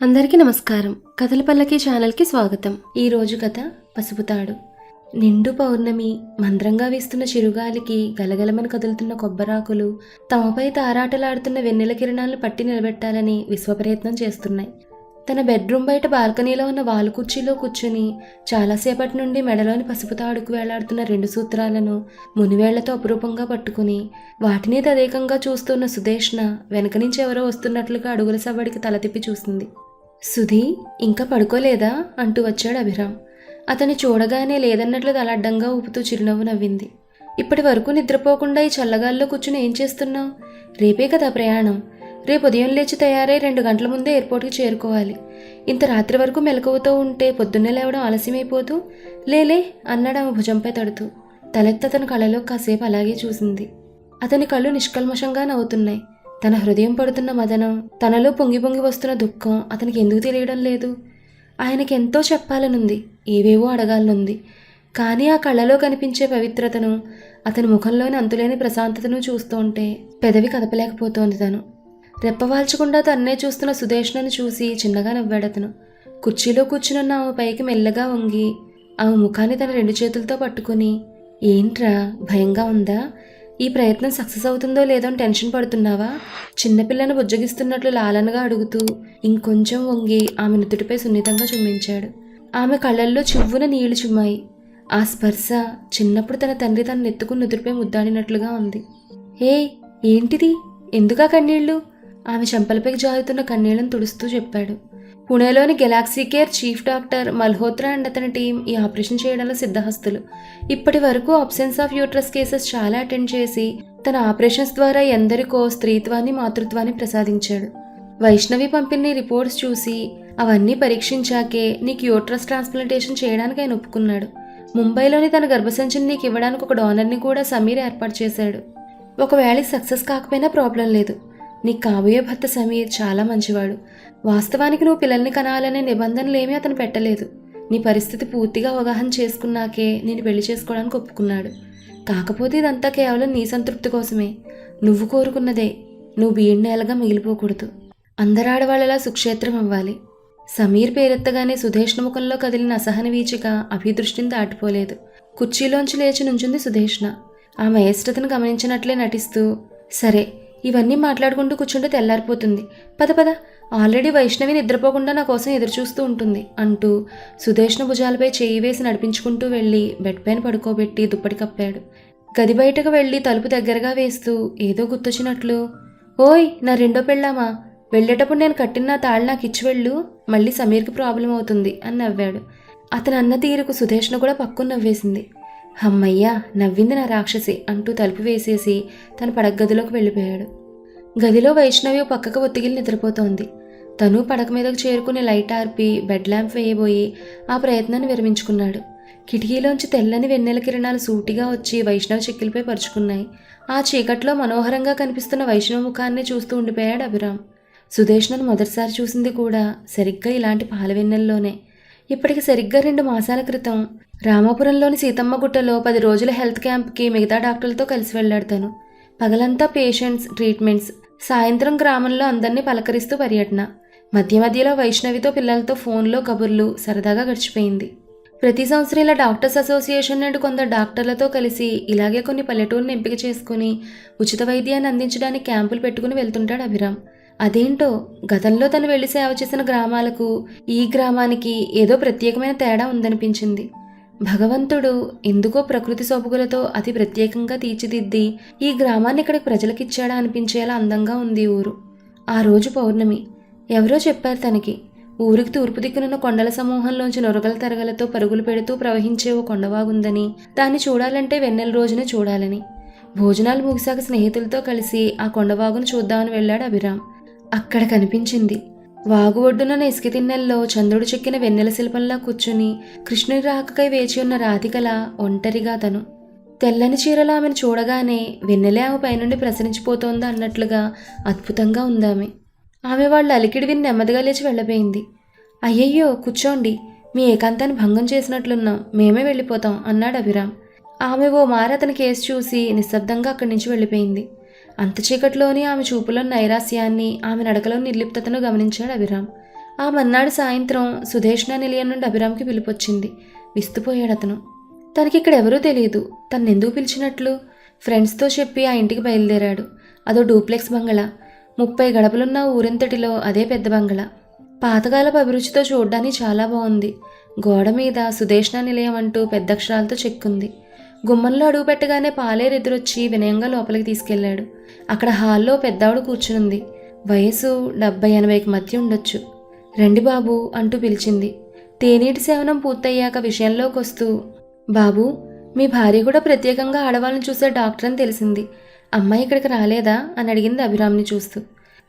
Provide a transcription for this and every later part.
అందరికీ నమస్కారం. కథల పల్లకి ఛానల్కి స్వాగతం. ఈ రోజు కథ పసుపుతాడు నిండు పౌర్ణమి మంద్రంగా వీస్తున్న చిరుగాలికి గలగలమని కదులుతున్న కొబ్బరాకులు తమపై తారాటలాడుతున్న వెన్నెల కిరణాలను పట్టి నిలబెట్టాలని విశ్వప్రయత్నం చేస్తున్నాయి. తన బెడ్రూమ్ బయట బాల్కనీలో ఉన్న వాలు కుర్చీలో కూర్చుని చాలాసేపటి నుండి మెడలోని పసుపు తాడుకు వేలాడుతున్న రెండు సూత్రాలను మునివేళ్ళతో అపురూపంగా పట్టుకుని వాటిని తదేకంగా చూస్తున్న సుదేష్ణ వెనక నుంచి ఎవరో వస్తున్నట్లుగా అడుగుల సవ్వడికి తల తిప్పి చూసింది. సుధీ ఇంకా పడుకోలేదా? అంటూ వచ్చాడు అభిరామ్. అతన్ని చూడగానే లేదన్నట్లు తలడ్డంగా ఊపుతూ చిరునవ్వు నవ్వింది. ఇప్పటి వరకు నిద్రపోకుండా ఈ చల్లగాల్లో కూర్చుని ఏం చేస్తున్నావు? రేపే కదా ప్రయాణం. రేపు ఉదయం లేచి తయారై రెండు గంటల ముందే ఎయిర్పోర్ట్కి చేరుకోవాలి. ఇంత రాత్రి వరకు మెలకువతో ఉంటే పొద్దున్నే లేవడం ఆలస్యమైపోతూ లేలే అన్నాడు ఆమె భుజంపై తడుతూ. తలెత్త అతని కళలో కాసేపు అలాగే చూసింది. అతని కళ్ళు నిష్కల్మషంగా నవ్వుతున్నాయి. తన హృదయం పడుతున్న మదనం తనలో పొంగి పొంగి వస్తున్న దుఃఖం అతనికి ఎందుకు తెలియడం లేదు. ఆయనకి ఎంతో చెప్పాలనుంది ఏవేవో అడగాలనుంది. కానీ ఆ కళ్ళలో కనిపించే పవిత్రతను అతని ముఖంలోని అంతులేని ప్రశాంతతను చూస్తుంటే పెదవి కదపలేకపోతోంది తను. రెప్పవాల్చకుండా తన్నే చూస్తున్న సుదేష్ణను చూసి చిన్నగా నవ్వాడు అతను. కుర్చీలో కూర్చునున్న ఆమె పైకి మెల్లగా వంగి ఆమె ముఖాన్ని తన రెండు చేతులతో పట్టుకుని ఏంట్రా భయంగా ఉందా? ఈ ప్రయత్నం సక్సెస్ అవుతుందో లేదో అని టెన్షన్ పడుతున్నావా? చిన్నపిల్లను బుజ్జగిస్తున్నట్లు లాలనగా అడుగుతూ ఇంకొంచెం వంగి ఆమె నుదుటిపై సున్నితంగా చుమ్మించాడు ఆమె కళ్ళల్లో చివ్వున నీళ్ళు చుమ్మాయి. ఆ స్పర్శ చిన్నప్పుడు తన తండ్రి తన నెత్తుకుని నుదుటిపై ముద్దాడినట్లుగా ఉంది. హే ఏంటిది? ఎందుకా కన్నీళ్ళు? ఆమె చెంపలపైకి జారుతున్న కన్నీళ్ళను తుడుస్తూ చెప్పాడు. పుణేలోని Galaxy Care chief doctor Malhotra and అతని టీం ఈ ఆపరేషన్ చేయడంలో సిద్ధహస్తులు. ఇప్పటి వరకు అబ్సెన్స్ ఆఫ్ యూట్రస్ కేసెస్ చాలా అటెండ్ చేసి తన ఆపరేషన్స్ ద్వారా ఎందరికో స్త్రీత్వాన్ని మాతృత్వాన్ని ప్రసాదించాడు. వైష్ణవి పంపిణీ రిపోర్ట్స్ చూసి అవన్నీ పరీక్షించాకే నీకు యూట్రస్ ట్రాన్స్ప్లాంటేషన్ చేయడానికి ఆయన ఒప్పుకున్నాడు. ముంబైలోని తన గర్భసంచిని నీకు ఇవ్వడానికి ఒక డోనర్ని కూడా సమీర్ ఏర్పాటు చేశాడు. ఒకవేళ సక్సెస్ కాకపోయినా ప్రాబ్లం లేదు. నీ కాబోయే భర్త సమీర్ చాలా మంచివాడు. వాస్తవానికి నువ్వు పిల్లల్ని కనాలనే నిబంధనలేమీ అతను పెట్టలేదు. నీ పరిస్థితి పూర్తిగా అవగాహన చేసుకున్నాకే నేను పెళ్ళి చేసుకోవడానికి ఒప్పుకున్నాడు. కాకపోతే ఇదంతా కేవలం నీ సంతృప్తి కోసమే. నువ్వు కోరుకున్నదే. నువ్వు బీడ్నేలగా మిగిలిపోకూడదు. అందరాడవాళ్ళలా సుక్షేత్రం అవ్వాలి. సమీర్ పేరెత్తగానే సుధేష్ణ ముఖంలో కదిలిన అసహన వీచిక అభిదృష్టిని దాటిపోలేదు. కుర్చీలోంచి లేచి నుంచుంది సుధేష్ణ ఆమె అయిష్టతను గమనించినట్లే నటిస్తూ సరే ఇవన్నీ మాట్లాడుకుంటూ కూర్చుంటే తెల్లారిపోతుంది. పద పద. ఆల్రెడీ వైష్ణవి నిద్రపోకుండా నా కోసం ఎదురుచూస్తూ ఉంటుంది అంటూ సుదేష్ణ భుజాలపై చేయి వేసి నడిపించుకుంటూ వెళ్ళి బెడ్ పైన పడుకోబెట్టి దుప్పటి కప్పాడు. గది బయటకు వెళ్ళి తలుపు దగ్గరగా వేస్తూ ఏదో గుర్తొచ్చినట్లు ఓయ్ నా రెండో పెళ్ళామా? వెళ్ళేటప్పుడు నేను కట్టిన నా తాళ్ళు నాకు ఇచ్చి వెళ్ళు మళ్ళీ సమీర్కి ప్రాబ్లం అవుతుంది అని నవ్వాడు. అతను అన్న తీరుకు సుధేష్ణ కూడా పక్కున నవ్వేసింది. హమ్మయ్యా నవ్వింది నా రాక్షసి అంటూ తలుపు వేసేసి తన పడగదిలోకి వెళ్ళిపోయాడు. గదిలో వైష్ణవి పక్కకు ఒత్తిగిలి నిద్రపోతోంది. తను పడక మీదకు చేరుకుని లైట్ ఆర్పి బెడ్ ల్యాంప్ వేయబోయి ఆ ప్రయత్నాన్ని విరమించుకున్నాడు. కిటికీలోంచి తెల్లని వెన్నెల కిరణాలు సూటిగా వచ్చి వైష్ణవ చెక్కిలపై పరుచుకున్నాయి. ఆ చీకట్లో మనోహరంగా కనిపిస్తున్న వైష్ణవ ముఖాన్ని చూస్తూ ఉండిపోయాడు అభిరామ్. సుదేష్ణను మొదటిసారి చూసింది కూడా సరిగ్గా ఇలాంటి పాల వెన్నెల్లోనే. ఇప్పటికి సరిగ్గా రెండు మాసాల క్రితం రామాపురంలోని సీతమ్మ గుట్టలో పది రోజుల హెల్త్ క్యాంప్కి మిగతా డాక్టర్లతో కలిసి వెళ్ళాడు తను. పగలంతా పేషెంట్స్ ట్రీట్మెంట్స్ సాయంత్రం గ్రామంలో అందరినీ పలకరిస్తూ పర్యటన. మధ్య మధ్యలో వైష్ణవితో పిల్లలతో ఫోన్లో కబుర్లు సరదాగా గడిచిపోయింది. ప్రతి సంవత్సరం ఇలా డాక్టర్స్ అసోసియేషన్ నుండి కొందరు డాక్టర్లతో కలిసి ఇలాగే కొన్ని పల్లెటూరుని ఎంపిక చేసుకుని ఉచిత వైద్యాన్ని అందించడానికి క్యాంపులు పెట్టుకుని వెళ్తుంటాడు అభిరామ్. అదేంటో గతంలో తను వెళ్ళి సేవ చేసిన గ్రామాలకు ఈ గ్రామానికి ఏదో ప్రత్యేకమైన తేడా ఉందనిపించింది. భగవంతుడు ఎందుకో ప్రకృతి సొబగులతో అతి ప్రత్యేకంగా తీర్చిదిద్ది ఈ గ్రామాన్ని ఇక్కడికి ప్రజలకిచ్చాడా అనిపించేలా అందంగా ఉంది ఊరు. ఆ రోజు పౌర్ణమి. ఎవరో చెప్పారు తనకి. ఊరికి తూర్పు దిక్కునున్న కొండల సమూహంలోంచి నొరగల తరగలతో పరుగులు పెడుతూ ప్రవహించే ఓ కొండవాగుందని దాన్ని చూడాలంటే వెన్నెల రోజునే చూడాలని. భోజనాలు ముగిశాక స్నేహితులతో కలిసి ఆ కొండవాగును చూద్దామని వెళ్ళాడు అభిరామ్. అక్కడ కనిపించింది వాగు ఒడ్డున ఇసుక తిన్నెల్లో చంద్రుడు చెక్కిన వెన్నెల శిల్పంలా కూర్చుని కృష్ణుని రాకకై వేచి ఉన్న రాధికల ఒంటరిగా తను. తెల్లని చీరలో ఆమెను చూడగానే వెన్నెలే ఆమె పైనుండి ప్రసరించిపోతోందా అన్నట్లుగా అద్భుతంగా ఉందామె. ఆమె వాళ్ళ అలికిడి విని నెమ్మదిగా లేచి వెళ్ళబోయింది. అయ్యయ్యో కూర్చోండి. మీ ఏకాంతాన్ని భంగం చేసినట్లున్నాం మేమే వెళ్ళిపోతాం అన్నాడు అభిరామ్. ఆమె ఓ మార అతని కేసు చూసి నిశ్శబ్దంగా అక్కడి నుంచి వెళ్ళిపోయింది. అంత చీకట్లోని ఆమె చూపులో నైరాస్యాన్ని ఆమె నడకలో నిర్లిప్తతను గమనించాడు అభిరామ్. ఆ మన్నాడు సాయంత్రం సుధేష్ణ నిలయం నుండి అభిరామ్కి పిలుపొచ్చింది. విస్తుపోయాడు అతను. తనకి ఇక్కడ ఎవరూ తెలియదు తన్నెందుకు ఎందుకు పిలిచినట్లు? ఫ్రెండ్స్తో చెప్పి ఆ ఇంటికి బయలుదేరాడు. అదో డూప్లెక్స్ బంగళా ముప్పై గడపలున్న ఊరింతటిలో అదే పెద్ద బంగళా పాతకాలపు అభిరుచితో చూడ్డానికి చాలా బాగుంది గోడ మీద సుదేష్ణ నిలయం అంటూ పెద్ద అక్షరాలతో చెక్కుంది. గుమ్మంలో అడుగుపెట్టగానే పాలేరు ఎదురొచ్చి వినయంగా లోపలికి తీసుకెళ్ళాడు అక్కడ హాల్లో పెద్దావిడ కూర్చునుంది. వయసు డెబ్బై ఎనభైకి మధ్య ఉండొచ్చు. రండి బాబు అంటూ పిలిచింది. తేనీటి సేవనం పూర్తయ్యాక విషయంలోకి వస్తూ బాబు మీ భార్య కూడా ప్రత్యేకంగా ఆడవాళ్ళని చూసే డాక్టర్ అని తెలిసింది. అమ్మాయి ఇక్కడికి రాలేదా? అని అడిగింది అభిరామ్ని చూస్తూ.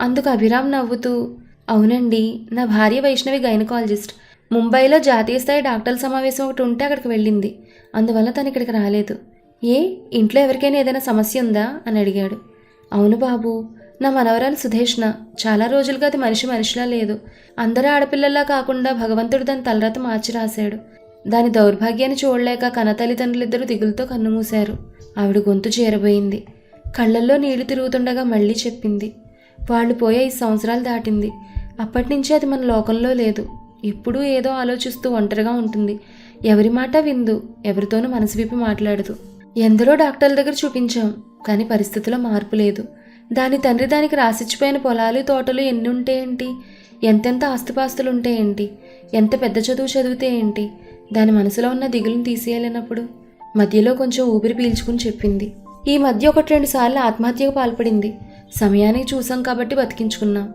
అందుకు అభిరామ్ నవ్వుతూ అవునండి నా భార్య వైష్ణవి గైనకాలజిస్ట్. ముంబైలో జాతీయ స్థాయి డాక్టర్ల సమావేశం ఒకటి ఉంటే అక్కడికి వెళ్ళింది. అందువల్ల తను ఇక్కడికి రాలేదు. ఏ ఇంట్లో ఎవరికైనా ఏదైనా సమస్య ఉందా? అని అడిగాడు. అవును బాబు నా మనవరాలు సుధేష్ణ. చాలా రోజులుగా అది మనిషి మనిషిలా లేదు. అందరూ ఆడపిల్లల్లా కాకుండా భగవంతుడు దాని తలరాత మార్చి రాశాడు. దాని దౌర్భాగ్యాన్ని చూడలేక కన్న తల్లిదండ్రులిద్దరూ దిగులుతో కన్నుమూశారు. ఆవిడ గొంతు చేరబోయింది. కళ్ళల్లో నీళ్ళు తిరుగుతుండగా మళ్ళీ చెప్పింది. వాళ్ళు పోయే ఐదు సంవత్సరాలు దాటింది. అప్పటి నుంచి అది మన లోకంలో లేదు. ఎప్పుడూ ఏదో ఆలోచిస్తూ ఒంటరిగా ఉంటుంది. ఎవరి మాట విందు ఎవరితోనూ మనసు విప్పి మాట్లాడదు. ఎందరో డాక్టర్ల దగ్గర చూపించాం కానీ పరిస్థితిలో మార్పు లేదు. దాని తండ్రి దానికి రాసిచ్చిపోయిన పొలాలు తోటలు ఎన్ని ఉంటే ఏంటి? ఎంతెంత ఆస్తుపాస్తులు ఉంటే ఏంటి? ఎంత పెద్ద చదువు చదివితే ఏంటి? దాని మనసులో ఉన్న దిగులను తీసేయలేనప్పుడు మధ్యలో కొంచెం ఊపిరి పీల్చుకుని చెప్పింది. ఈ మధ్య ఒకటి రెండు సార్లు ఆత్మహత్యకు పాల్పడింది. సమయానికి చూసాం కాబట్టి బతికించుకున్నాం.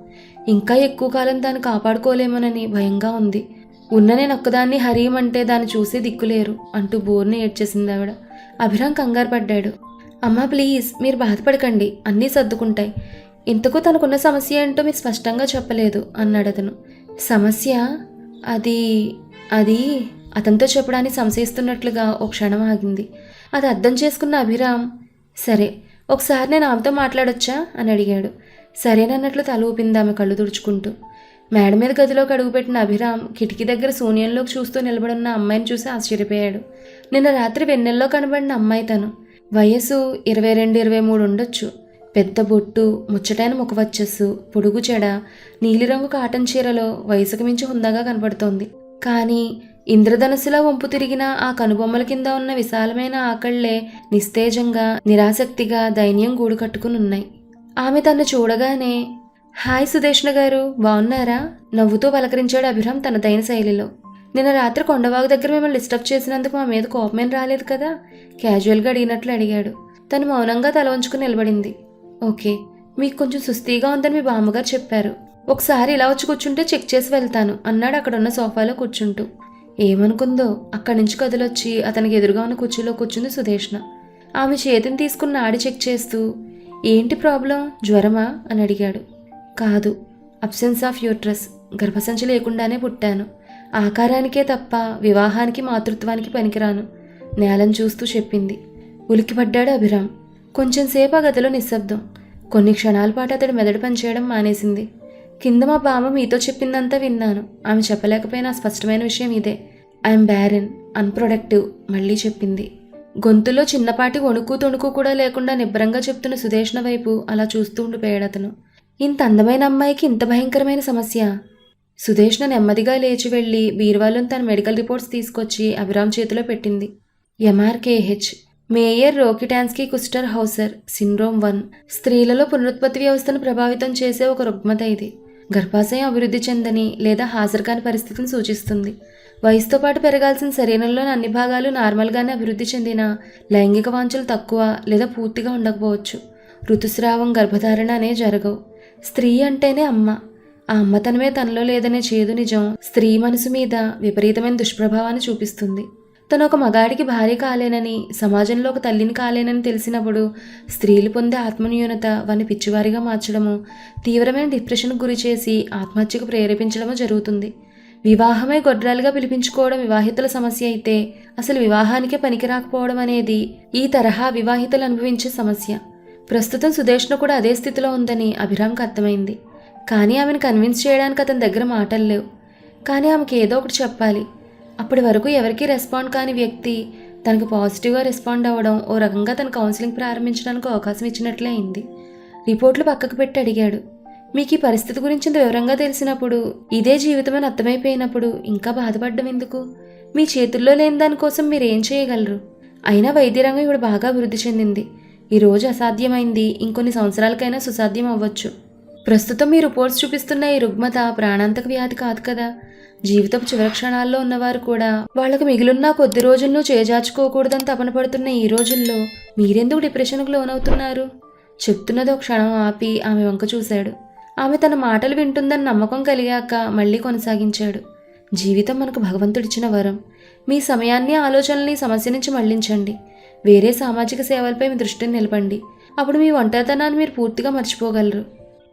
ఇంకా ఎక్కువ కాలం దాన్ని కాపాడుకోలేమోనని భయంగా ఉంది. ఉన్న నేను ఒక్కదాన్ని హరీమంటే దాన్ని చూసి దిక్కులేరు అంటూ బోర్ని ఏడ్చేసింది ఆవిడ అభిరామ్ కంగారు పడ్డాడు. అమ్మా ప్లీజ్ మీరు బాధపడకండి అన్నీ సర్దుకుంటాయి. ఇంతకు తనకున్న సమస్య ఏంటో మీరు స్పష్టంగా చెప్పలేదు అన్నాడు అతను. సమస్య? అది అది అతనితో చెప్పడానికి సంశయిస్తున్నట్లుగా ఒక క్షణం ఆగింది. అది అర్థం చేసుకున్న అభిరామ్ సరే ఒకసారి నేను ఆమెతో మాట్లాడొచ్చా? అని అడిగాడు. సరేనన్నట్లు తల ఊపింది ఆమె కళ్ళు తుడుచుకుంటూ. మేడ మీద గదిలోకి అడుగుపెట్టిన అభిరామ్ కిటికీ దగ్గర శూన్యంలోకి చూస్తూ నిలబడున్న అమ్మాయిని చూసి ఆశ్చర్యపోయాడు. నిన్న రాత్రి వెన్నెల్లో కనబడిన అమ్మాయి తను. వయసు ఇరవై రెండు ఇరవై మూడు ఉండొచ్చు. పెద్ద బొట్టు ముచ్చటైన ముఖవచ్చస్సు పొడుగు చెడ నీలిరంగు కాటన్ చీరలో వయసుకు మించి హుందాగా కనపడుతోంది. కానీ ఇంద్రధనస్సులా వంపు తిరిగిన ఆ కనుబొమ్మల కింద ఉన్న విశాలమైన ఆకళ్ళే నిస్తేజంగా నిరాసక్తిగా దైన్యం గూడు కట్టుకుని ఉన్నాయి ఆమె తను చూడగానే హాయ్ సుదేష్ణ గారు బాగున్నారా? నవ్వుతూ పలకరించాడు అభిరామ్ తన దైన శైలిలో. నిన్న రాత్రి కొండవాగు దగ్గర మిమ్మల్ని డిస్టర్బ్ చేసినందుకు మా మీద కోపమేం రాలేదు కదా? క్యాజువల్గా అడిగినట్లు అడిగాడు. తను మౌనంగా తల వంచుకుని నిలబడింది. ఓకే మీకు కొంచెం సుస్తీగా ఉందని మీ బామ్మగారు చెప్పారు. ఒకసారి ఇలా వచ్చి కూర్చుంటే చెక్ చేసి వెళ్తాను అన్నాడు అక్కడున్న సోఫాలో కూర్చుంటూ. ఏమనుకుందో అక్కడి నుంచి కదిలొచ్చి అతనికి ఎదురుగా ఉన్న కుర్చీలో కూర్చుంది సుదేష్ణ. ఆమె చేతిని తీసుకున్న ఆడి చెక్ చేస్తూ ఏంటి ప్రాబ్లం? జ్వరమా? అని అడిగాడు. కాదు. అబ్సెన్స్ ఆఫ్ యూట్రస్ గర్భసంచి లేకుండానే పుట్టాను. ఆకారానికే తప్ప వివాహానికి మాతృత్వానికి పనికిరాను. నేలను చూస్తూ చెప్పింది. ఉలికిపడ్డాడు అభిరామ్. కొంచెంసేపు ఆ గదిలో నిశ్శబ్దం. కొన్ని క్షణాల పాటు అతడు మెదడు పనిచేయడం మానేసింది. కింద మా బామ్మ మీతో చెప్పిందంతా విన్నాను. ఆమె చెప్పలేకపోయినా స్పష్టమైన విషయం ఇదే. ఐఎమ్ బ్యారెన్ అన్ప్రొడక్టివ్ మళ్ళీ చెప్పింది. గొంతులో చిన్నపాటి వణుకు తొణుకు కూడా లేకుండా నిబ్బరంగా చెప్తున్న సుదేష్ణ వైపు అలా చూస్తూ ఉండిపోయాడు అతను. ఇంత అందమైన అమ్మాయికి ఇంత భయంకరమైన సమస్య? సుదేష్ణ నెమ్మదిగా లేచి వెళ్ళి బీర్వాలను తన మెడికల్ రిపోర్ట్స్ తీసుకొచ్చి అభిరామ్ చేతిలో పెట్టింది. MRKH. Mayer Rokitansky Kuster Hauser syndrome one. స్త్రీలలో పునరుత్పత్తి వ్యవస్థను ప్రభావితం చేసే ఒక రుగ్మత ఇది. గర్భాశయం అభివృద్ధి చెందని లేదా హాజరు కాని పరిస్థితిని సూచిస్తుంది. వయసుతో పాటు పెరగాల్సిన శరీరంలోని అన్ని భాగాలు నార్మల్గానే అభివృద్ధి చెందిన లైంగిక వాంఛలు తక్కువ లేదా పూర్తిగా ఉండకపోవచ్చు. ఋతుస్రావం గర్భధారణ అనే జరగవు. స్త్రీ అంటేనే అమ్మ. ఆ అమ్మతనమే తనలో లేదనే చేదు నిజం స్త్రీ మనసు మీద విపరీతమైన దుష్ప్రభావాన్ని చూపిస్తుంది. తను ఒక మగాడికి భార్య కాలేనని సమాజంలో ఒక తల్లిని కాలేనని తెలిసినప్పుడు స్త్రీలు పొందే ఆత్మన్యూనత వారిని పిచ్చివారిగా మార్చడము తీవ్రమైన డిప్రెషన్కు గురి చేసి ఆత్మహత్యకు ప్రేరేపించడము జరుగుతుంది. వివాహమే గొడ్రాలుగా పిలిపించుకోవడం వివాహితుల సమస్య అయితే అసలు వివాహానికే పనికి రాకపోవడం అనేది ఈ తరహా వివాహితలు అనుభవించే సమస్య. ప్రస్తుతం సుదేష్ను కూడా అదే స్థితిలో ఉందని అభిరామ్కి అర్థమైంది. కానీ ఆమెను కన్విన్స్ చేయడానికి అతని దగ్గర మాటలు లేవు. కానీ ఆమెకి ఏదో ఒకటి చెప్పాలి. అప్పటి వరకు ఎవరికీ రెస్పాండ్ కాని వ్యక్తి తనకు పాజిటివ్గా రెస్పాండ్ అవ్వడం ఓ రకంగా తన కౌన్సిలింగ్ ప్రారంభించడానికి అవకాశం ఇచ్చినట్లే అయింది. రిపోర్ట్లు పక్కకు పెట్టి అడిగాడు. మీకు ఈ పరిస్థితి గురించి ఇంత వివరంగా తెలిసినప్పుడు ఇదే జీవితమని అర్థమైపోయినప్పుడు ఇంకా బాధపడడం ఎందుకు? మీ చేతుల్లో లేని దానికోసం మీరు ఏం చేయగలరు? అయినా వైద్య రంగం ఇప్పుడు బాగా అభివృద్ధి చెందింది. ఈ రోజు అసాధ్యమైంది. ఇంకొన్ని సంవత్సరాలకైనా సుసాధ్యం అవ్వచ్చు. ప్రస్తుతం మీ రిపోర్ట్స్ చూపిస్తున్న ఈ రుగ్మత ప్రాణాంతక వ్యాధి కాదు కదా. జీవితపు చివరి క్షణాల్లో ఉన్నవారు కూడా వాళ్ళకు మిగిలిన కొద్ది రోజులను చేజార్చుకోకూడదని తపన పడుతున్న ఈ రోజుల్లో మీరెందుకు డిప్రెషన్కు లోనవుతున్నారు? చెప్తున్నదో క్షణం ఆపి ఆమె వంక చూశాడు. ఆమె తన మాటలు వింటుందని నమ్మకం కలిగాక మళ్ళీ కొనసాగించాడు. జీవితం మనకు భగవంతుడిచ్చిన వరం. మీ సమయాన్ని ఆలోచనల్ని సమస్య నుంచి మళ్ళించండి. వేరే సామాజిక సేవలపై మీ దృష్టిని నిలపండి. అప్పుడు మీ ఒంటరితనాన్ని మీరు పూర్తిగా మర్చిపోగలరు.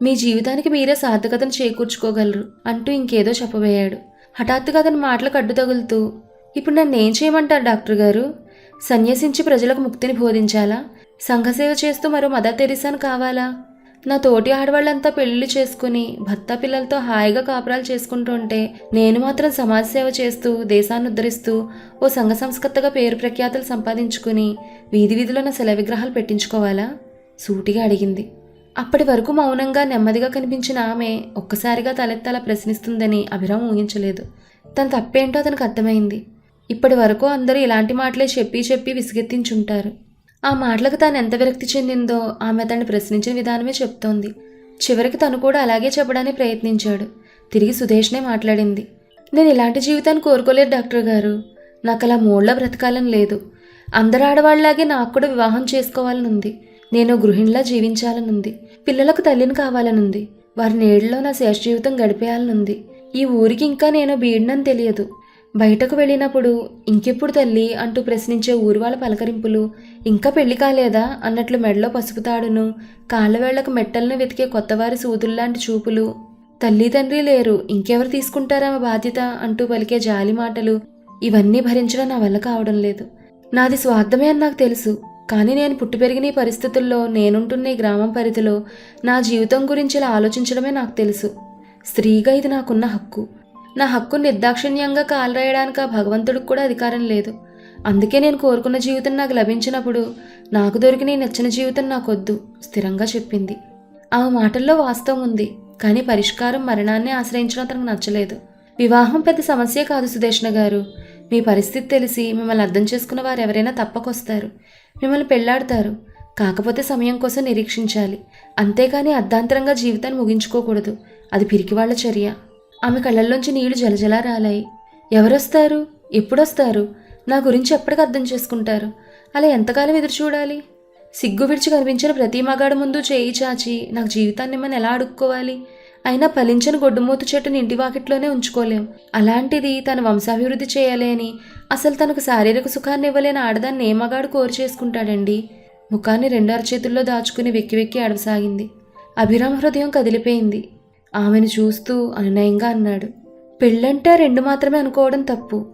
మీ జీవితానికి మీరే సార్థకతను చేకూర్చుకోగలరు అంటూ ఇంకేదో చెప్పబోయాడు. హఠాత్తుగా అతని మాటలకు అడ్డు తగులుతూ ఇప్పుడు నన్ను ఏం చేయమంటారు డాక్టర్ గారు? సన్యసించి ప్రజలకు ముక్తిని బోధించాలా? సంఘసేవ చేస్తూ మరో మదర్ తెరిసాను కావాలా? నా తోటి ఆడవాళ్ళంతా పెళ్ళి చేసుకుని భర్త పిల్లలతో హాయిగా కాపురాలు చేసుకుంటుంటే నేను మాత్రం సమాజ సేవ చేస్తూ దేశాన్ని ఉద్ధరిస్తూ ఓ సంఘ సంస్కర్తగా పేరు ప్రఖ్యాతులు సంపాదించుకుని వీధి వీధిలో నా శిల విగ్రహాలు పెట్టించుకోవాలా? సూటిగా అడిగింది. అప్పటి వరకు మౌనంగా నెమ్మదిగా కనిపించిన ఆమె ఒక్కసారిగా తలెత్తాలా ప్రశ్నిస్తుందని అభిరామ్ ఊహించలేదు. తన తప్పేంటో అతనికి అర్థమైంది. ఇప్పటి వరకు అందరూ ఇలాంటి మాటలే చెప్పి చెప్పి విసిగెత్తించుంటారు. ఆ మాటలకు తాను ఎంత విరక్తి చెందిందో ఆమె తను ప్రశ్నించిన విధానమే చెప్తోంది. చివరికి తను కూడా అలాగే చెప్పడానికి ప్రయత్నించాడు. తిరిగి సుధేష్నే మాట్లాడింది. నేను ఇలాంటి జీవితాన్ని కోరుకోలేదు డాక్టర్ గారు. నాకు అలా మూడ్లో బ్రతకాలని లేదు. అందరు ఆడవాళ్ళలాగే నాకు కూడా వివాహం చేసుకోవాలని ఉంది నేను గృహిణిలా జీవించాలని ఉంది పిల్లలకు తల్లిని కావాలని ఉంది వారి నీడలో నా శేష జీవితం గడిపేయాలని ఉంది ఈ ఊరికి ఇంకా నేను బీడినని తెలియదు. బయటకు వెళ్ళినప్పుడు ఇంకెప్పుడు తల్లి అంటూ ప్రశ్నించే ఊరి వాళ్ళ పలకరింపులు ఇంకా పెళ్ళి కాలేదా అన్నట్లు మెడలో పసుపు తాడును కాళ్ళవేళ్ళకు మెట్టలను వెతికే కొత్తవారి సూదుల్లాంటి చూపులు. తల్లి తండ్రి లేరు ఇంకెవరు తీసుకుంటారా మా బాధ్యత అంటూ పలికే జాలి మాటలు. ఇవన్నీ భరించడం నా వల్ల కావడం లేదు. నాది స్వార్థమే అని నాకు తెలుసు. కానీ నేను పుట్టి పెరిగిన ఈ పరిస్థితుల్లో నేనుంటున్న ఈ గ్రామం పరిధిలో నా జీవితం గురించి ఇలా ఆలోచించడమే నాకు తెలుసు. స్త్రీగా ఇది నాకున్న హక్కు. నా హక్కు నిర్దాక్షిణ్యంగా కాలరాయడానికి ఆ భగవంతుడికి కూడా అధికారం లేదు. అందుకే నేను కోరుకున్న జీవితం నాకు లభించినప్పుడు నాకు దొరికిన నచ్చిన జీవితం నాకొద్దు స్థిరంగా చెప్పింది. ఆ మాటల్లో వాస్తవం ఉంది కానీ పరిష్కారం మరణాన్ని ఆశ్రయించడం అతనికి నచ్చలేదు. వివాహం పెద్ద సమస్య కాదు సుదేష్ణ గారు. మీ పరిస్థితి తెలిసి మిమ్మల్ని అర్థం చేసుకున్న వారు ఎవరైనా తప్పకొస్తారు. మిమ్మల్ని పెళ్ళాడతారు. కాకపోతే సమయం కోసం నిరీక్షించాలి. అంతేకాని అర్ధాంతరంగా జీవితాన్ని ముగించుకోకూడదు. అది పిరికివాళ్ళ చర్య. ఆమె కళ్ళల్లోంచి నీళ్ళు జలజలా రాలాయి. ఎవరొస్తారు? ఎప్పుడొస్తారు? నా గురించి ఎప్పటికీ అర్థం చేసుకుంటారు? అలా ఎంతకాలం ఎదురు చూడాలి? సిగ్గు విడిచి కనిపించిన ప్రతి మగాడు ముందు చేయి చాచి నాకు జీవితాన్ని మనం ఎలా అడుక్కోవాలి? అయినా ఫలించని గొడ్డుమూతు చెట్టుని ఇంటి వాకిట్లోనే ఉంచుకోలేం. అలాంటిది తన వంశాభివృద్ధి చేయాలి అని అసలు తనకు శారీరక సుఖాన్ని ఇవ్వలేని ఆడదాన్ని ఏ మగాడు కోరి చేసుకుంటాడండి? ముఖాన్ని రెండారు చేతుల్లో దాచుకుని వెక్కి వెక్కి అడవసాగింది అభిరామ్ హృదయం కదిలిపోయింది. ఆమెను చూస్తూ అనునయంగా అన్నాడు పెళ్ళంటే రెండు మాత్రమే అనుకోవడం తప్పు.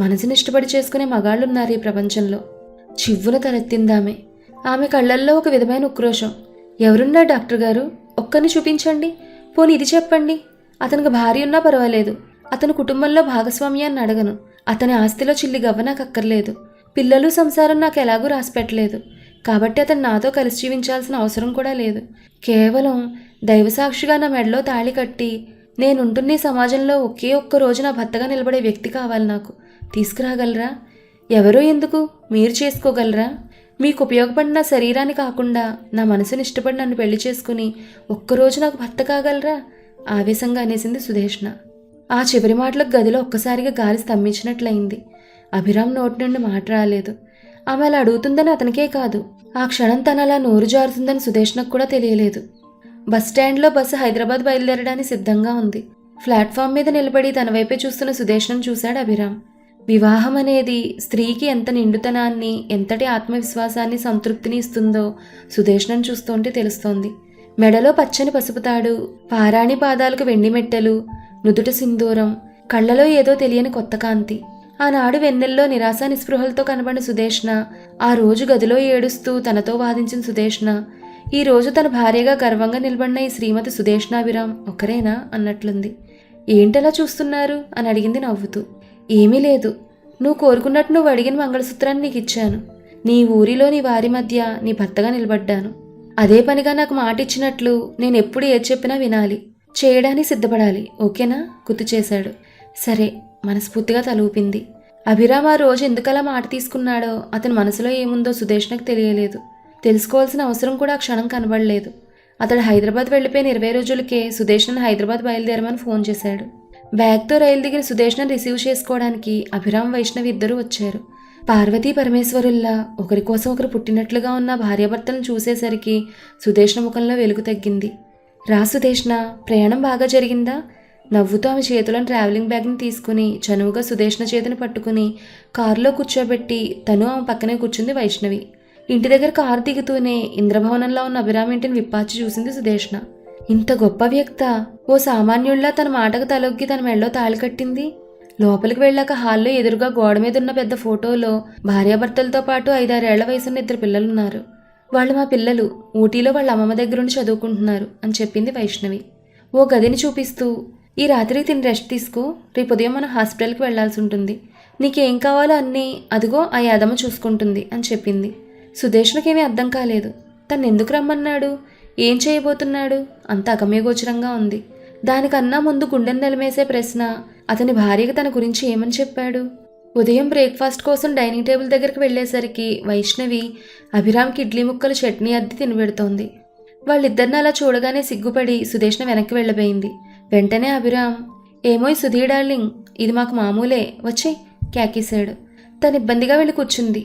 మనసుని ఇష్టపడి చేసుకునే మగాళ్ళున్నారు ఈ ప్రపంచంలో. చివ్వున తలెత్తిందామె. ఆమె కళ్ళల్లో ఒక విధమైన ఉక్రోషం. ఎవరున్నారు డాక్టర్ గారు ఒక్కరిని చూపించండి. పోనీ ఇది చెప్పండి. అతనికి భార్య ఉన్నా పర్వాలేదు. అతని కుటుంబంలో భాగస్వామ్యాన్ని అడగను. అతని ఆస్తిలో చిల్లి గవ్వ నాకు అక్కర్లేదు. పిల్లలు సంసారం నాకు ఎలాగూ రాసిపెట్టలేదు కాబట్టి అతను నాతో కలిసి జీవించాల్సిన అవసరం కూడా లేదు. కేవలం దైవసాక్షిగా నా మెడలో తాళి కట్టి నేనుంటున్న సమాజంలో ఒకే ఒక్క రోజు నా భర్తగా నిలబడే వ్యక్తి కావాలి నాకు. తీసుకురాగలరా? ఎవరో ఎందుకు? మీరు చేసుకోగలరా? మీకు ఉపయోగపడిన శరీరాన్ని కాకుండా నా మనసుని ఇష్టపడి నన్ను పెళ్ళి చేసుకుని ఒక్కరోజు నాకు భర్త కాగలరా? ఆవేశంగా అనేసింది సుధేష్ణ. ఆ చివరి మాటలకు గదిలో ఒక్కసారిగా గాలి స్తంభించినట్లయింది. అభిరామ్ నోటి నుండి మాట రాలేదు. ఆమె అలా అడుగుతుందని అతనికే కాదు. ఆ క్షణం తన అలా నోరు జారుతుందని సుధేష్ణకు కూడా తెలియలేదు. బస్ స్టాండ్లో బస్సు హైదరాబాద్ బయలుదేరడానికి సిద్ధంగా ఉంది. ప్లాట్ఫామ్ మీద నిలబడి తన వైపే చూస్తున్న సుదేష్ను చూశాడు అభిరామ్. వివాహం అనేది స్త్రీకి ఎంత నిండుతనాన్ని ఎంతటి ఆత్మవిశ్వాసాన్ని సంతృప్తిని ఇస్తుందో సుదేష్ణను చూస్తుంటే తెలుస్తోంది. మెడలో పచ్చని పసుపుతాడు పారాణి పాదాలకు వెండి మెట్టెలు నుదుట సింధూరం కళ్ళలో ఏదో తెలియని కొత్త కాంతి. ఆనాడు వెన్నెల్లో నిరాశ నిస్పృహలతో కనబడిన సుదేష్ణ ఆ రోజు గదిలో ఏడుస్తూ తనతో వాదించిన సుదేష్ణ ఈ రోజు తన భార్యగా గర్వంగా నిలబడిన ఈ శ్రీమతి సుదేష్ణాభిరామ్ ఒకరేనా అన్నట్లుంది. ఏంటలా చూస్తున్నారు? అని అడిగింది నవ్వుతూ. ఏమీ లేదు. నువ్వు కోరుకున్నట్టు నువ్వు అడిగిన మంగళసూత్రాన్ని నీకు ఇచ్చాను. నీ ఊరిలో నీ వారి మధ్య నీ భర్తగా నిలబడ్డాను. అదే పనిగా నాకు మాట ఇచ్చినట్లు నేను ఎప్పుడు ఏది చెప్పినా వినాలి. చేయడానికి సిద్ధపడాలి. ఓకేనా? గుర్తు చేశాడు. సరే మనస్ఫూర్తిగా తలూపింది అభిరామ్ ఆ రోజు ఎందుకలా మాట తీసుకున్నాడో అతని మనసులో ఏముందో సుదేష్ణకు తెలియలేదు. తెలుసుకోవాల్సిన అవసరం కూడా ఆ క్షణం కనబడలేదు. అతడు హైదరాబాద్ వెళ్ళిపోయిన ఇరవై రోజులకే సుదేష్ను హైదరాబాద్ బయలుదేరమని ఫోన్ చేశాడు. బ్యాగ్తో రైలు దిగిన సుదేష్ను రిసీవ్ చేసుకోవడానికి అభిరామ్ వైష్ణవి ఇద్దరూ వచ్చారు. పార్వతీ పరమేశ్వరుల్లా ఒకరి కోసం ఒకరు పుట్టినట్లుగా ఉన్న భార్యాభర్తలను చూసేసరికి సుదేష్ణ ముఖంలో వెలుగు తగ్గింది. రా సుదేష్ణ ప్రయాణం బాగా జరిగిందా? నవ్వుతూ ఆమె చేతిలోని ట్రావెలింగ్ బ్యాగ్ని తీసుకుని చనువుగా సుదేష్ణ చేతిని పట్టుకుని కారులో కూర్చోబెట్టి తను ఆమె పక్కనే కూర్చుంది వైష్ణవి. ఇంటి దగ్గర కారు దిగుతూనే ఇంద్రభవనంలో ఉన్న అభిరామ్ ఇంటిని విప్పాచి చూసింది సుదేష్ణ ఇంత గొప్ప వ్యక్త ఓ సామాన్యుల్లా తన మాటకు తలొగ్గి తన మెళ్ళో తాళి కట్టింది. లోపలికి వెళ్ళాక హాల్లో ఎదురుగా గోడ మీద ఉన్న పెద్ద ఫోటోలో భార్యాభర్తలతో పాటు ఐదారేళ్ళ వయసున్న ఇద్దరు పిల్లలున్నారు. వాళ్ళు మా పిల్లలు ఊటీలో వాళ్ళ అమ్మమ్మ దగ్గరుండి చదువుకుంటున్నారు అని చెప్పింది వైష్ణవి. ఓ గదిని చూపిస్తూ ఈ రాత్రి తిని రెస్ట్ తీసుకో రేపు ఉదయం మనం హాస్పిటల్కి వెళ్ళాల్సి ఉంటుంది. నీకేం కావాలో అన్నీ అదిగో ఆ యాదమ్మ చూసుకుంటుంది అని చెప్పింది. సుదేష్ణకేమీ అర్థం కాలేదు. తను ఎందుకు రమ్మన్నాడు? ఏం చేయబోతున్నాడు? అంత అగమ్యగోచరంగా ఉంది. దానికన్నా ముందు గుండెను నిలమేసే ప్రశ్న అతని భార్యకి తన గురించి ఏమని చెప్పాడు? ఉదయం బ్రేక్ఫాస్ట్ కోసం డైనింగ్ టేబుల్ దగ్గరికి వెళ్ళేసరికి వైష్ణవి అభిరామ్కి ఇడ్లీ ముక్కలు చట్నీ అద్ది తినబెడుతోంది వాళ్ళిద్దరిని అలా చూడగానే సిగ్గుపడి సుదేష్ణ వెనక్కి వెళ్ళబోయింది. వెంటనే అభిరామ్ ఏమోయ్ సుధీ డార్లింగ్ ఇది మాకు మామూలే వచ్చి క్యాకేశాడు. తను ఇబ్బందిగా వెళ్ళి కూర్చుంది.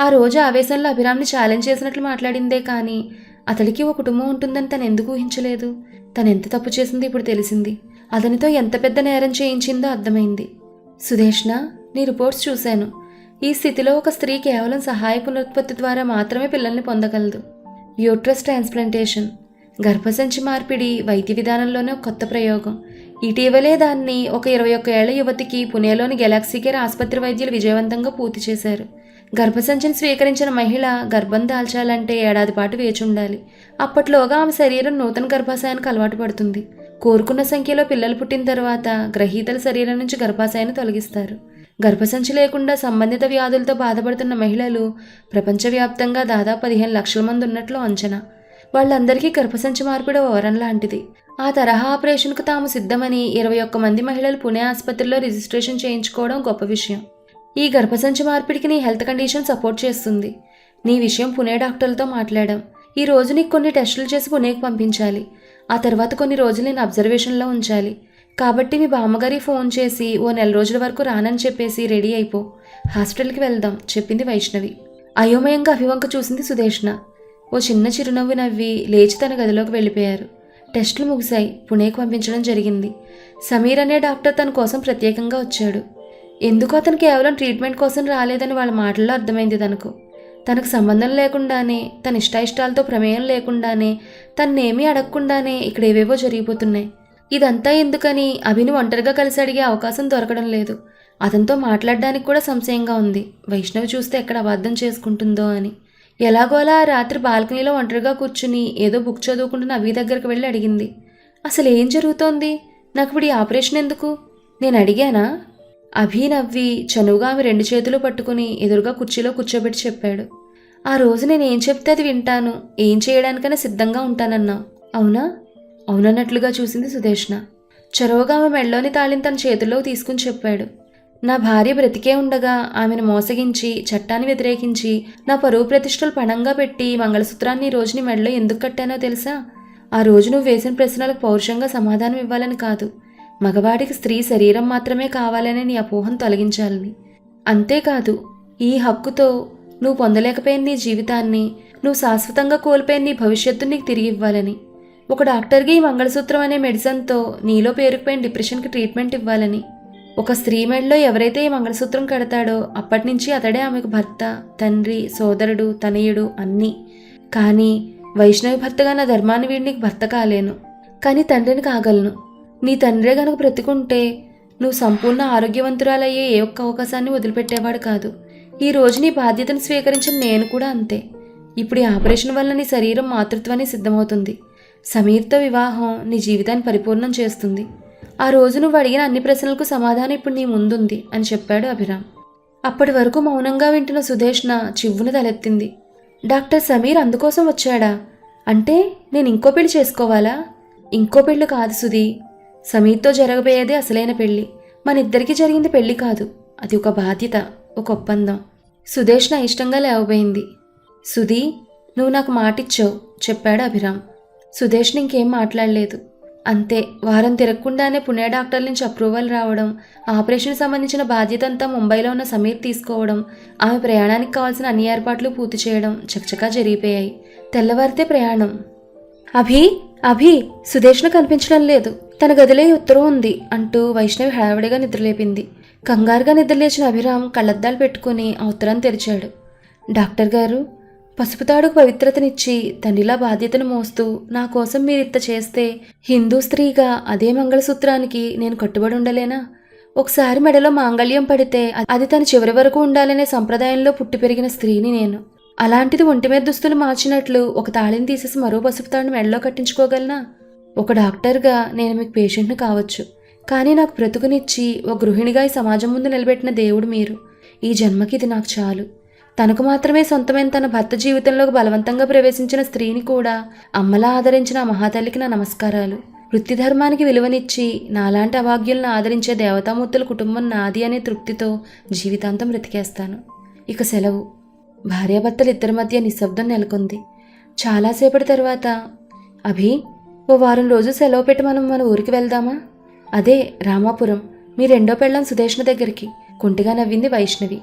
ఆ రోజు ఆవేశంలో అభిరామ్ని ఛాలెంజ్ చేసినట్లు మాట్లాడిందే కానీ అతడికి ఓ కుటుంబం ఉంటుందని తను ఎందుకు ఊహించలేదు? తను ఎంత తప్పు చేసిందో ఇప్పుడు తెలిసింది. అతనితో ఎంత పెద్ద నేరం చేయించిందో అర్థమైంది. సుదేష్ణ నీ రిపోర్ట్స్ చూశాను. ఈ స్థితిలో ఒక స్త్రీ కేవలం సహాయ పునరుత్పత్తి ద్వారా మాత్రమే పిల్లల్ని పొందగలదు. Uterus transplantation. గర్భసంచి మార్పిడి వైద్య విధానంలోనే ఒక కొత్త ప్రయోగం. ఇటీవలే దాన్ని ఒక ఇరవై ఒక్క ఏళ్ళ యువతికి పుణేలోని గెలాక్సీ కేర్ ఆసుపత్రి వైద్యులు విజయవంతంగా పూర్తి చేశారు. గర్భసంచిని స్వీకరించిన మహిళ గర్భం దాల్చాలంటే ఏడాది పాటు వేచి ఉండాలి. అప్పట్లోగా ఆమె శరీరం నూతన గర్భాశయానికి అలవాటు పడుతుంది. కోరుకున్న సంఖ్యలో పిల్లలు పుట్టిన తర్వాత గ్రహీతల శరీరం నుంచి గర్భాశయాన్ని తొలగిస్తారు. గర్భసంచి లేకుండా సంబంధిత వ్యాధులతో బాధపడుతున్న మహిళలు ప్రపంచవ్యాప్తంగా దాదాపు పదిహేను లక్షల మంది ఉన్నట్లు అంచనా. వాళ్ళందరికీ గర్భసంచి మార్పిడి ఓరం లాంటిది. ఆ తరహా ఆపరేషన్కు తాము సిద్ధమని ఇరవై ఒక్క మంది మహిళలు పుణే ఆసుపత్రిలో రిజిస్ట్రేషన్ చేయించుకోవడం గొప్ప విషయం. ఈ గర్భసంచి మార్పిడికి నీ హెల్త్ కండిషన్ సపోర్ట్ చేస్తుంది. నీ విషయం పుణే డాక్టర్లతో మాట్లాడాం. ఈ రోజు నీకు కొన్ని టెస్టులు చేసి పుణేకి పంపించాలి. ఆ తర్వాత కొన్ని రోజులు నేను అబ్జర్వేషన్లో ఉంచాలి. కాబట్టి మీ బామ్మగారి ఫోన్ చేసి ఓ నెల రోజుల వరకు రానని చెప్పేసి రెడీ అయిపో. హాస్పిటల్కి వెళ్దాం చెప్పింది వైష్ణవి. అయోమయంగా అభివంక చూసింది సుదేష్ణ. ఓ చిన్న చిరునవ్వు నవ్వి లేచి తన గదిలోకి వెళ్ళిపోయారు. టెస్టులు ముగిశాయి. పుణేకి పంపించడం జరిగింది. సమీర్ అనే డాక్టర్ తన కోసం ప్రత్యేకంగా వచ్చాడు. ఎందుకు అతను కేవలం ట్రీట్మెంట్ కోసం రాలేదని వాళ్ళ మాటల్లో అర్థమైంది తనకు. తనకు సంబంధం లేకుండానే తన ఇష్టాయిష్టాలతో ప్రమేయం లేకుండానే తన్నేమీ అడగకుండానే ఇక్కడ ఏవేవో జరిగిపోతున్నాయి. ఇదంతా ఎందుకని అభిని ఒంటరిగా కలిసి అడిగే అవకాశం దొరకడం లేదు. అతనితో మాట్లాడడానికి కూడా సంశయంగా ఉంది. వైష్ణవి చూస్తే ఎక్కడ అబద్ధం చేసుకుంటుందో అని. ఎలాగోలా ఆ రాత్రి బాల్కనీలో ఒంటరిగా కూర్చుని ఏదో బుక్ చదువుకుంటున్న అభి దగ్గరికి వెళ్ళి అడిగింది. అసలు ఏం జరుగుతోంది? నాకు ఇప్పుడు ఈ ఆపరేషన్ ఎందుకు? నేను అడిగానా? అభి నవ్వి చనువుగా ఆమె రెండు చేతులు పట్టుకుని ఎదురుగా కుర్చీలో కూర్చోబెట్టి చెప్పాడు. ఆ రోజు నేను ఏం చెప్తే అది వింటాను. ఏం చేయడానికైనా సిద్ధంగా ఉంటానన్నావు అవునా? అవునన్నట్లుగా చూసింది సుదేష్ణ. చొరవగా ఆమె మెళ్ళలోని తాళిని తన చేతుల్లో తీసుకుని చెప్పాడు. నా భార్య బ్రతికే ఉండగా ఆమెను మోసగించి చట్టాన్ని వ్యతిరేకించి నా పరువు ప్రతిష్టలు పణంగా పెట్టి మంగళసూత్రాన్ని ఈ రోజుని మెడలో ఎందుకు కట్టానో తెలుసా? ఆ రోజు నువ్వు వేసిన ప్రశ్నలకు పౌరుషంగా సమాధానం ఇవ్వాలని కాదు. మగవాడికి స్త్రీ శరీరం మాత్రమే కావాలనే నీ అపోహను తొలగించాలని. అంతేకాదు ఈ హక్కుతో నువ్వు పొందలేకపోయిన నీ జీవితాన్ని నువ్వు శాశ్వతంగా కోల్పోయిన నీ భవిష్యత్తు నీకు తిరిగి ఇవ్వాలని. ఒక డాక్టర్కి ఈ మంగళసూత్రం అనే మెడిసిన్తో నీలో పేరుకుపోయిన డిప్రెషన్కి ట్రీట్మెంట్ ఇవ్వాలని. ఒక స్త్రీ మెడలో ఎవరైతే ఈ మంగళసూత్రం కడతాడో అప్పటి నుంచి అతడే ఆమెకు భర్త తండ్రి సోదరుడు తనయుడు అన్నీ. కానీ వైష్ణవి భర్తగా నా ధర్మాన్ని వీడి నీకు భర్త కాలేను. కానీ తండ్రిని కాగలను. నీ తండ్రే గనుక బ్రతికుంటే నువ్వు సంపూర్ణ ఆరోగ్యవంతురాలయ్యే ఏ ఒక్క అవకాశాన్ని వదిలిపెట్టేవాడు కాదు. ఈ రోజు నీ బాధ్యతను స్వీకరించిన నేను కూడా అంతే. ఇప్పుడు ఈ ఆపరేషన్ వల్ల నీ శరీరం మాతృత్వాన్ని సిద్ధమవుతుంది. సమీర్తో వివాహం నీ జీవితాన్ని పరిపూర్ణం చేస్తుంది. ఆ రోజు నువ్వు అడిగిన అన్ని ప్రశ్నలకు సమాధానం ఇప్పుడు నీ ముందుంది అని చెప్పాడు అభిరామ్. అప్పటి వరకు మౌనంగా వింటున్న సుదేష్ణ చివ్వున తలెత్తింది. డాక్టర్ సమీర్ అందుకోసం వచ్చాడా? అంటే నేను ఇంకో పెళ్ళి చేసుకోవాలా? ఇంకో పెళ్ళి కాదు సుధీ. సమీర్తో జరగబోయేదే అసలైన పెళ్ళి మనిద్దరికీ జరిగింది పెళ్ళి కాదు. అది ఒక బాధ్యత ఒక ఒప్పందం. సుదేష్ నా ఇష్టంగా లేవబోయింది. సుధీ నువ్వు నాకు మాటిచ్చావు చెప్పాడు అభిరామ్. సుదేష్ ఇంకేం మాట్లాడలేదు. అంతే వారం తిరగకుండానే పుణే డాక్టర్ నుంచి అప్రూవల్ రావడం ఆపరేషన్ సంబంధించిన బాధ్యత అంతా ముంబైలో ఉన్న సమీర్ తీసుకోవడం ఆమె ప్రయాణానికి కావాల్సిన అన్ని ఏర్పాట్లు పూర్తి చేయడం చకచకా జరిగిపోయాయి. తెల్లవారితే ప్రయాణం. అభి! అభి సుదేష్ను కనిపించడం లేదు. తన గదిలో ఈ ఉత్తరం ఉంది అంటూ వైష్ణవి హడావిడిగా నిద్రలేపింది. కంగారుగా నిద్రలేచిన అభిరామ్ కళ్ళద్దాలు పెట్టుకుని ఆ ఉత్తరం తెరిచాడు. డాక్టర్ గారు పసుపుతాడుకు పవిత్రతనిచ్చి తండ్రిలా బాధ్యతను మోస్తూ నా కోసం మీరిత్త చేస్తే హిందూ స్త్రీగా అదే మంగళసూత్రానికి నేను కట్టుబడి ఉండలేనా? ఒకసారి మెడలో మాంగళ్యం పడితే అది తన చివరి వరకు ఉండాలనే సంప్రదాయంలో పుట్టి పెరిగిన స్త్రీని నేను. అలాంటిది ఒంటి మీద దుస్తులు మార్చినట్లు ఒక తాళిని తీసేసి మరో పసుపు తాడుని మెడలో కట్టించుకోగలనా? ఒక డాక్టర్గా నేను మీకు పేషెంట్ని కావచ్చు. కానీ నాకు బ్రతుకునిచ్చి ఒక గృహిణిగా ఈ సమాజం ముందు నిలబెట్టిన దేవుడు మీరు. ఈ జన్మకి ఇది నాకు చాలు. తనకు మాత్రమే సొంతమైన తన భర్త జీవితంలోకి బలవంతంగా ప్రవేశించిన స్త్రీని కూడా అమ్మలా ఆదరించిన ఆ మహాతల్లికి నా నమస్కారాలు. వృత్తి ధర్మానికి విలువనిచ్చి నాలాంటి అభాగ్యులను ఆదరించే దేవతామూర్తుల కుటుంబం నాది అనే తృప్తితో జీవితాంతం బ్రతికేస్తాను. ఇక సెలవు. భార్యాభర్తలు ఇద్దరి మధ్య నిశ్శబ్దం నెలకొంది. చాలాసేపటి తర్వాత అభి ఓ వారం రోజు సెలవు పెట్టి మనం మన ఊరికి వెళ్దామా? అదే రామాపురం. మీ రెండో పెళ్ళం సుదేష్ణ దగ్గరికి. కుంటిగా నవ్వింది వైష్ణవి.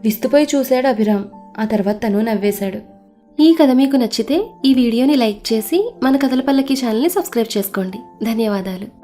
విస్తుపోయి చూశాడు అభిరామ్. ఆ తర్వాత తను నవ్వేశాడు. ఈ కథ మీకు నచ్చితే ఈ వీడియోని లైక్ చేసి మన కథల పల్లకి ఛానల్ని సబ్స్క్రైబ్ చేసుకోండి. ధన్యవాదాలు.